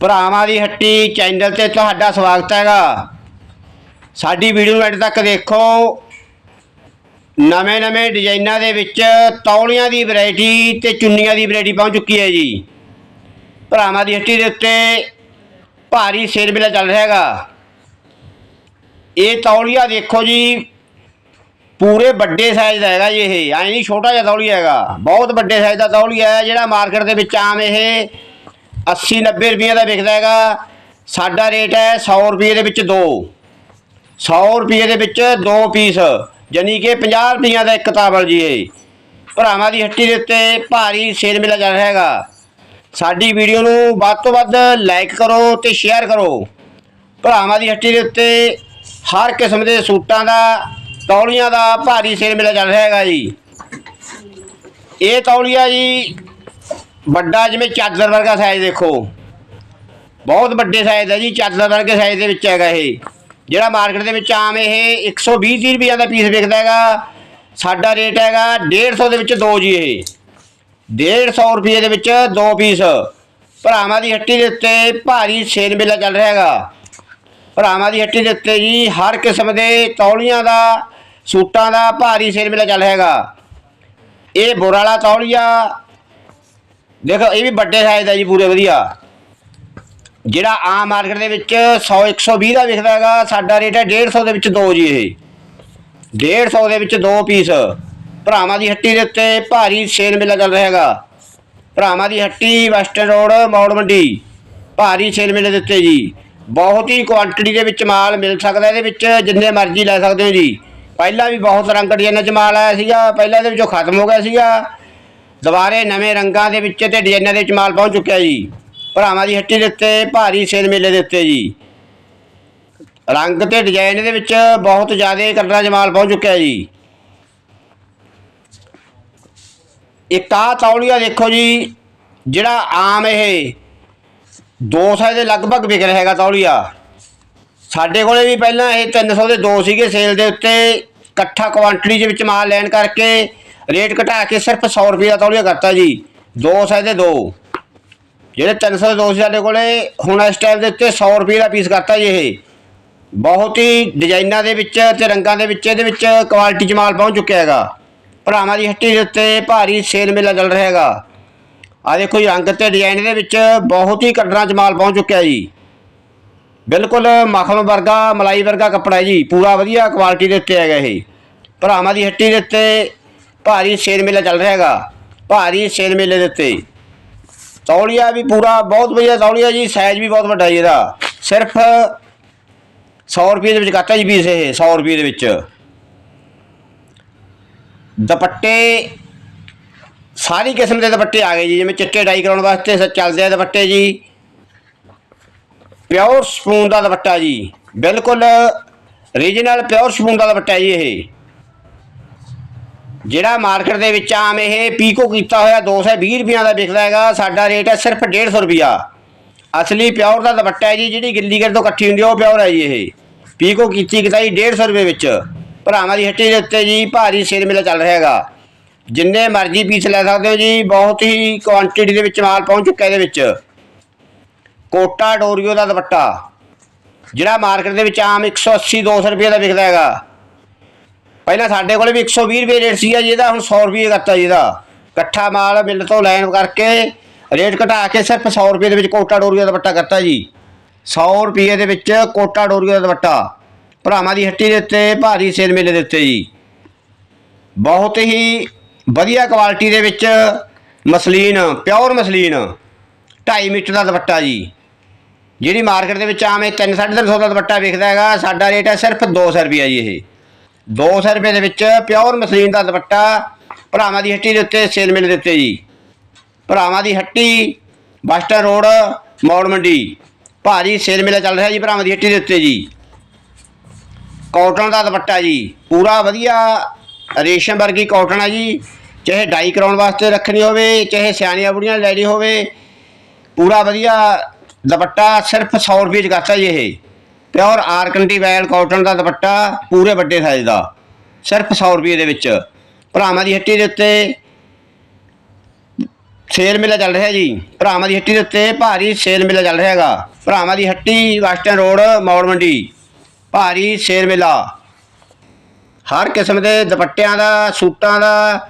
ਭਰਾਵਾਂ ਦੀ ਹੱਟੀ ਚੈਨਲ ਤੇ ਤੁਹਾਡਾ ਸਵਾਗਤ ਹੈਗਾ। ਸਾਡੀ ਵੀਡੀਓ ਨੂੰ ਐਡ ਤੱਕ ਦੇਖੋ। ਨਵੇਂ-ਨਵੇਂ ਡਿਜ਼ਾਈਨਾਂ ਦੇ ਵਿੱਚ ਤੌਲੀਆਂ ਦੀ ਵੈਰਾਈਟੀ ਤੇ ਚੁੰਨੀਆਂ ਦੀ ਵੈਰਾਈਟੀ ਪਹੁੰਚ ਚੁੱਕੀ ਹੈ ਜੀ। ਭਰਾਵਾਂ ਦੀ ਹੱਟੀ ਦੇ ਉੱਤੇ ਭਾਰੀ ਸੇਲ ਮੇਲਾ ਚੱਲ ਰਿਹਾ ਹੈਗਾ। ਇਹ ਤੌਲੀਆ ਦੇਖੋ ਜੀ, ਪੂਰੇ ਵੱਡੇ ਸਾਈਜ਼ ਦਾ ਹੈਗਾ ਜੀ ਇਹ। ਐ ਨਹੀਂ ਛੋਟਾ ਜਿਹਾ ਤੌਲੀਆ ਹੈਗਾ। ਬਹੁਤ ਵੱਡੇ ਸਾਈਜ਼ ਦਾ ਤੌਲੀਆ ਹੈ ਜਿਹੜਾ ਮਾਰਕੀਟ ਦੇ ਵਿੱਚ ਆਮ ਇਹ 80 90 ਰੁਪਏ ਦਾ ਵਿਕਦਾ ਹੈਗਾ। ਸਾਡਾ ਰੇਟ ਹੈ 100 ਰੁਪਏ ਦੇ ਵਿੱਚ ਦੋ। 100 ਰੁਪਏ ਦੇ ਵਿੱਚ ਦੋ ਪੀਸ ਯਾਨੀ ਕਿ 50 ਰੁਪਈਆਂ ਦਾ ਇੱਕ ਤਾਵਲ ਜੀ ਇਹ। ਭਰਾਵਾਂ ਦੀ ਹੱਟੀ ਦੇ ਉੱਤੇ ਭਾਰੀ ਸੇਲ ਮੇਲਾ ਚੱਲ ਰਿਹਾ ਹੈਗਾ। ਸਾਡੀ ਵੀਡੀਓ ਨੂੰ ਵੱਧ ਤੋਂ ਵੱਧ ਲਾਈਕ ਕਰੋ ਤੇ ਸ਼ੇਅਰ ਕਰੋ। ਭਰਾਵਾਂ ਦੀ ਹੱਟੀ ਦੇ ਉੱਤੇ ਹਰ ਕਿਸਮ ਦੇ ਸੂਟਾਂ ਦਾ, ਤੌਲੀਆਂ ਦਾ ਭਾਰੀ ਸੇਲ ਮੇਲਾ ਚੱਲ ਰਿਹਾ ਹੈਗਾ ਜੀ। ਇਹ ਤੌਲੀਆ ਜੀ ਵੱਡਾ ਜਿਵੇਂ ਚਾਦਰ ਵਰਗਾ ਸਾਈਜ਼ ਦੇਖੋ। ਬਹੁਤ ਵੱਡੇ ਸਾਈਜ਼ ਹੈ ਜੀ, ਚਾਦਰ ਵਰਗੇ ਸਾਈਜ਼ ਦੇ ਵਿੱਚ ਹੈਗਾ ਇਹ। ਜਿਹੜਾ ਮਾਰਕੀਟ ਦੇ ਵਿੱਚ ਆਮ ਇਹ 120 30 ਰੁਪਈਆ ਦਾ ਪੀਸ ਵਿਕਦਾ ਹੈਗਾ। ਸਾਡਾ ਰੇਟ ਹੈਗਾ 150 ਦੇ ਵਿੱਚ ਦੋ ਜੀ ਇਹ। 150 ਰੁਪਏ ਦੇ ਵਿੱਚ ਦੋ ਪੀਸ ਭਰਾਵਾਂ ਦੀ ਹੱਟੀ ਦੇ ਉੱਤੇ ਭਾਰੀ ਸੇਲ ਮੇਲਾ ਚੱਲ ਰਿਹਾ ਹੈਗਾ। ਭਰਾਵਾਂ ਦੀ ਹੱਟੀ ਦੇ ਉੱਤੇ ਜੀ ਹਰ ਕਿਸਮ ਦੇ ਤੌਲੀਆਂ ਦਾ, ਸੂਟਾਂ ਦਾ ਭਾਰੀ ਸੇਲ ਮੇਲਾ ਚੱਲ ਰਿਹਾ ਹੈਗਾ। ਇਹ ਬੋਰਾ ਵਾਲਾ ਤੌਲੀਆ ਦੇਖੋ ਇਹ ਵੀ ਵੱਡੇ ਸਾਈਜ਼ ਦਾ ਜੀ, ਪੂਰੇ ਵਧੀਆ। ਜਿਹੜਾ ਆਮ ਮਾਰਕੀਟ ਦੇ ਵਿੱਚ 100 120 ਦਾ ਵਿਕਦਾ ਹੈਗਾ, ਸਾਡਾ ਰੇਟ ਹੈ 150 ਦੇ ਵਿੱਚ ਦੋ ਜੀ ਇਹ। 150 ਦੇ ਵਿੱਚ ਦੋ ਪੀਸ ਭਰਾਵਾਂ ਦੀ ਹੱਟੀ ਦੇ ਉੱਤੇ ਭਾਰੀ ਸੇਲ ਮੇਲਾ ਚੱਲ ਰਿਹਾ ਹੈਗਾ। ਭਰਾਵਾਂ ਦੀ ਹੱਟੀ ਵੈਸਟਰਨ ਰੋਡ ਮੌੜ ਮੰਡੀ। ਭਾਰੀ ਸੇਲ ਮੇਲੇ ਦੇ ਉੱਤੇ ਜੀ। ਬਹੁਤ ਹੀ ਕੁਆਂਟੀਟੀ ਦੇ ਵਿੱਚ ਮਾਲ ਮਿਲ ਸਕਦਾ, ਇਹਦੇ ਵਿੱਚ ਜਿੰਨੇ ਮਰਜ਼ੀ ਲੈ ਸਕਦੇ ਹੋ ਜੀ। ਪਹਿਲਾਂ ਵੀ ਬਹੁਤ ਰੰਗ ਡਿਜ਼ਾਈਨਾਂ 'ਚ ਮਾਲ ਆਇਆ ਸੀਗਾ, ਪਹਿਲਾਂ ਇਹਦੇ ਵਿੱਚੋਂ ਖਤਮ ਹੋ ਗਿਆ ਸੀਗਾ। ਦੁਬਾਰੇ ਨਵੇਂ ਰੰਗਾਂ ਦੇ ਵਿੱਚ ਤੇ ਡਿਜ਼ਾਈਨਾਂ ਦੇ ਵਿੱਚ ਮਾਲ ਪਹੁੰਚ ਚੁੱਕਿਆ ਜੀ। ਭਰਾਵਾਂ ਦੀ ਹੱਟੀ ਦੇ ਉੱਤੇ ਭਾਰੀ ਸੇਲ ਮੇਲੇ ਦੇ ਉੱਤੇ ਜੀ। ਰੰਗ ਤੇ ਡਿਜ਼ਾਈਨ ਦੇ ਵਿੱਚ ਬਹੁਤ ਜ਼ਿਆਦਾ ਕੱਟਣਾ 'ਚ ਮਾਲ ਪਹੁੰਚ ਚੁੱਕਿਆ ਜੀ। ਇੱਕ ਆਹ ਤੌਲੀਆ ਦੇਖੋ ਜੀ, ਜਿਹੜਾ ਆਮ ਇਹ 200 ਦੇ ਲਗਭਗ ਵਿਕ ਰਿਹਾ ਹੈਗਾ ਤੌਲੀਆ। ਸਾਡੇ ਕੋਲੇ ਵੀ ਪਹਿਲਾਂ ਇਹ 300 ਦੇ ਦੋ ਸੀਗੇ ਸੇਲ ਦੇ ਉੱਤੇ। ਇਕੱਠਾ ਕੁਆਂਟੀਟੀ ਦੇ ਵਿੱਚ ਮਾਲ ਲੈਣ ਕਰਕੇ ਰੇਟ ਘਟਾ ਕੇ ਸਿਰਫ 100 ਰੁਪਏ ਦਾ ਤੌਲੀਆ ਕਰਤਾ ਜੀ। 200 ਦੇ ਦੋ। ਜਿਹੜੇ 300 ਦੇ ਦੋ ਸੀ ਸਾਡੇ ਕੋਲੇ, ਹੁਣ ਇਸ ਟਾਈਮ ਦੇ ਉੱਤੇ 100 ਰੁਪਏ ਦਾ ਪੀਸ ਕਰਤਾ ਜੀ ਇਹ। ਬਹੁਤ ਹੀ ਡਿਜ਼ਾਈਨਾਂ ਦੇ ਵਿੱਚ ਤੇ ਰੰਗਾਂ ਦੇ ਵਿੱਚ ਇਹਦੇ ਵਿੱਚ ਕੁਆਲਿਟੀ 'ਚ ਮਾਲ ਪਹੁੰਚ ਚੁੱਕਿਆ ਹੈਗਾ। ਭਰਾਵਾਂ ਦੀ ਹੱਟੀ ਦੇ ਉੱਤੇ ਭਾਰੀ ਸੇਲ ਮੇਲਾ ਚੱਲ ਰਿਹਾ ਹੈਗਾ। ਆ ਦੇਖੋ ਜੀ, ਰੰਗ ਤੇ ਡਿਜ਼ਾਈਨ ਦੇ ਵਿੱਚ ਬਹੁਤ ਹੀ ਕਲਰਾਂ ਜਮਾਲ ਪਹੁੰਚ ਚੁੱਕਿਆ ਜੀ। ਬਿਲਕੁਲ ਮੱਖਣ ਵਰਗਾ, ਮਲਾਈ ਵਰਗਾ ਕੱਪੜਾ ਜੀ। ਪੂਰਾ ਵਧੀਆ ਕੁਆਲਿਟੀ ਦੇ ਉੱਤੇ ਹੈਗਾ ਇਹ। ਭਰਾਵਾਂ ਦੀ ਹੱਟੀ ਦੇ ਉੱਤੇ ਭਾਰੀ ਸੇਲ ਮੇਲਾ ਚੱਲ ਰਿਹਾ ਹੈਗਾ। ਭਾਰੀ ਸੇਲ ਮੇਲੇ ਦੇ ਉੱਤੇ। ਤੌਲੀਆ ਵੀ ਪੂਰਾ, ਬਹੁਤ ਵਧੀਆ ਤੌਲੀਆ ਜੀ ਸਾਈਜ਼ ਵੀ ਬਹੁਤ ਵੱਡਾ ਜੀ ਇਹਦਾ। ਸਿਰਫ 100 ਰੁਪਏ ਦੇ ਵਿੱਚ ਕਰਤਾ ਜੀ ਪੀਸ ਇਹ 100 ਰੁਪਏ ਦੇ ਵਿੱਚ। ਦੁਪੱਟੇ, ਸਾਰੀ ਕਿਸਮ ਦੇ ਦੁਪੱਟੇ ਆ ਗਏ ਜੀ, ਜਿਵੇਂ ਚਿੱਟੇ ਡਾਈ ਕਰਾਉਣ ਵਾਸਤੇ ਸ- ਚੱਲਦੇ ਆ ਦੁਪੱਟੇ ਜੀ। ਪਿਓਰ ਸਪੂਨ ਦਾ ਦੁਪੱਟਾ ਜੀ। ਬਿਲਕੁਲ ਰੀਜਨਲ ਪਿਓਰ ਸਪੂਨ ਦਾ ਦੁਪੱਟਾ ਜੀ ਇਹ। ਜਿਹੜਾ ਮਾਰਕੀਟ ਦੇ ਵਿੱਚ ਆਮ ਇਹ ਪੀਕੋ ਕੀਤਾ ਹੋਇਆ 220 ਰੁਪਈਆ ਦਾ ਵਿਕਦਾ ਹੈਗਾ, ਸਾਡਾ ਰੇਟ ਹੈ ਸਿਰਫ 150 ਰੁਪਈਆ। ਅਸਲੀ ਪਿਓਰ ਦਾ ਦੁਪੱਟਾ ਹੈ ਜੀ, ਜਿਹੜੀ ਗਿੱਲੀ ਤੋਂ ਇਕੱਠੀ ਹੁੰਦੀ ਹੈ ਉਹ ਪਿਓਰ ਹੈ ਜੀ ਇਹ। ਪੀਕੋ ਕੀਤੀ ਕਿਤਾਈ 150 ਰੁਪਏ ਵਿੱਚ। ਭਰਾਵਾਂ ਦੀ ਹੱਟੀ ਦੇ ਉੱਤੇ ਜੀ ਭਾਰੀ ਸੇਲ ਮੇਲਾ ਚੱਲ ਰਿਹਾ ਹੈਗਾ। ਜਿੰਨੇ ਮਰਜ਼ੀ ਪੀਸ ਲੈ ਸਕਦੇ ਹੋ ਜੀ, ਬਹੁਤ ਹੀ ਕੁਆਂਟੀਟੀ ਦੇ ਵਿੱਚ ਮਾਲ ਪਹੁੰਚ ਚੁੱਕਾ ਇਹਦੇ ਵਿੱਚ। ਕੋਟਾ ਡੋਰੀਓ ਦਾ ਦੁਪੱਟਾ। ਜਿਹੜਾ ਮਾਰਕੀਟ ਦੇ ਵਿੱਚ ਆਮ 180 200 ਰੁਪਏ ਦਾ ਵਿਕਦਾ ਹੈਗਾ। ਪਹਿਲਾਂ ਸਾਡੇ ਕੋਲ ਵੀ 120 ਰੁਪਏ ਰੇਟ ਸੀਗਾ ਜੀ ਇਹਦਾ, ਹੁਣ 100 ਰੁਪਏ ਕਰਤਾ ਜੀ ਇਹਦਾ। ਇਕੱਠਾ ਮਾਲ ਮਿਲ ਤੋਂ ਲੈਣ ਕਰਕੇ ਰੇਟ ਘਟਾ ਕੇ ਸਿਰਫ 100 ਰੁਪਏ ਦੇ ਵਿੱਚ ਕੋਟਾ ਡੋਰੀਆ ਦਾ ਦੁਪੱਟਾ ਕਰਤਾ ਜੀ। 100 ਰੁਪਏ ਦੇ ਵਿੱਚ ਕੋਟਾ ਡੋਰੀਆ ਦਾ ਦੁਪੱਟਾ। ਭਰਾਵਾਂ ਦੀ ਹੱਟੀ ਦੇ ਉੱਤੇ, ਭਾਰੀ ਸੇਲ ਮੇਲੇ ਦੇ ਉੱਤੇ ਜੀ। ਬਹੁਤ ਹੀ ਵਧੀਆ ਕੁਆਲਿਟੀ ਦੇ ਵਿੱਚ ਮਸਲੀਨ, ਪਿਓਰ ਮਸਲੀਨ 2.5 ਮੀਟਰ ਦਾ ਦੁਪੱਟਾ ਜੀ। ਜਿਹੜੀ ਮਾਰਕੀਟ ਦੇ ਵਿੱਚ ਆਮ ਇਹ 3 350 ਦਾ ਦੁਪੱਟਾ ਵਿਕਦਾ ਹੈਗਾ, ਸਾਡਾ ਰੇਟ ਹੈ ਸਿਰਫ 200 ਰੁਪਏ ਜੀ ਇਹ। 200 ਰੁਪਏ ਦੇ ਵਿੱਚ ਪਿਓਰ ਮਸਲੀਨ ਦਾ ਦੁਪੱਟਾ ਭਰਾਵਾਂ ਦੀ ਹੱਟੀ ਦੇ ਉੱਤੇ ਸੇਲ ਮਿਲ ਦਿੱਤੇ ਜੀ। ਭਰਾਵਾਂ ਦੀ ਹੱਟੀ ਬਸਟਰ ਰੋਡ ਮੌੜ ਮੰਡੀ। ਭਾਰੀ ਸੇਲ ਮੇਲਾ ਚੱਲ ਰਿਹਾ ਜੀ ਭਰਾਵਾਂ ਦੀ ਹੱਟੀ ਦੇ ਉੱਤੇ ਜੀ। ਕਾਟਨ ਦਾ ਦੁਪੱਟਾ ਜੀ, ਪੂਰਾ ਵਧੀਆ ਰੇਸ਼ਮ ਵਰਗੀ ਕਾਟਨ ਹੈ ਜੀ। ਚਾਹੇ ਡਾਈ ਕਰਾਉਣ ਵਾਸਤੇ ਰੱਖਣੀ ਹੋਵੇ, ਚਾਹੇ ਸਿਆਣੀਆਂ ਬੁੜੀਆਂ ਲੈਣੀ ਹੋਵੇ, ਪੂਰਾ ਵਧੀਆ ਦੁਪੱਟਾ ਸਿਰਫ 100 ਰੁਪਏ ਚ ਕਰਤਾ ਜੀ ਇਹ। ਪਿਓਰ ਆਰਕੰਟੀ ਵੈਲ ਕਾਟਨ ਦਾ ਦੁਪੱਟਾ, ਪੂਰੇ ਵੱਡੇ ਸਾਈਜ਼ ਦਾ। ਸਿਰਫ 100 ਰੁਪਏ ਦੇ ਵਿੱਚ। ਭਰਾਵਾਂ ਦੀ ਹੱਟੀ ਦੇ ਉੱਤੇ ਸੇਲ ਮੇਲਾ ਚੱਲ ਰਿਹਾ ਜੀ। ਭਰਾਵਾਂ ਦੀ ਹੱਟੀ ਦੇ ਉੱਤੇ ਭਾਰੀ ਸੇਲ ਮੇਲਾ ਚੱਲ ਰਿਹਾ ਹੈਗਾ। ਭਰਾਵਾਂ ਦੀ ਹੱਟੀ ਵੈਸਟਰਨ ਰੋਡ ਮੌੜ ਮੰਡੀ। ਭਾਰੀ ਸੇਲ ਮੇਲਾ। ਹਰ ਕਿਸਮ ਦੇ ਦੁਪੱਟਿਆਂ ਦਾ, ਸੂਟਾਂ ਦਾ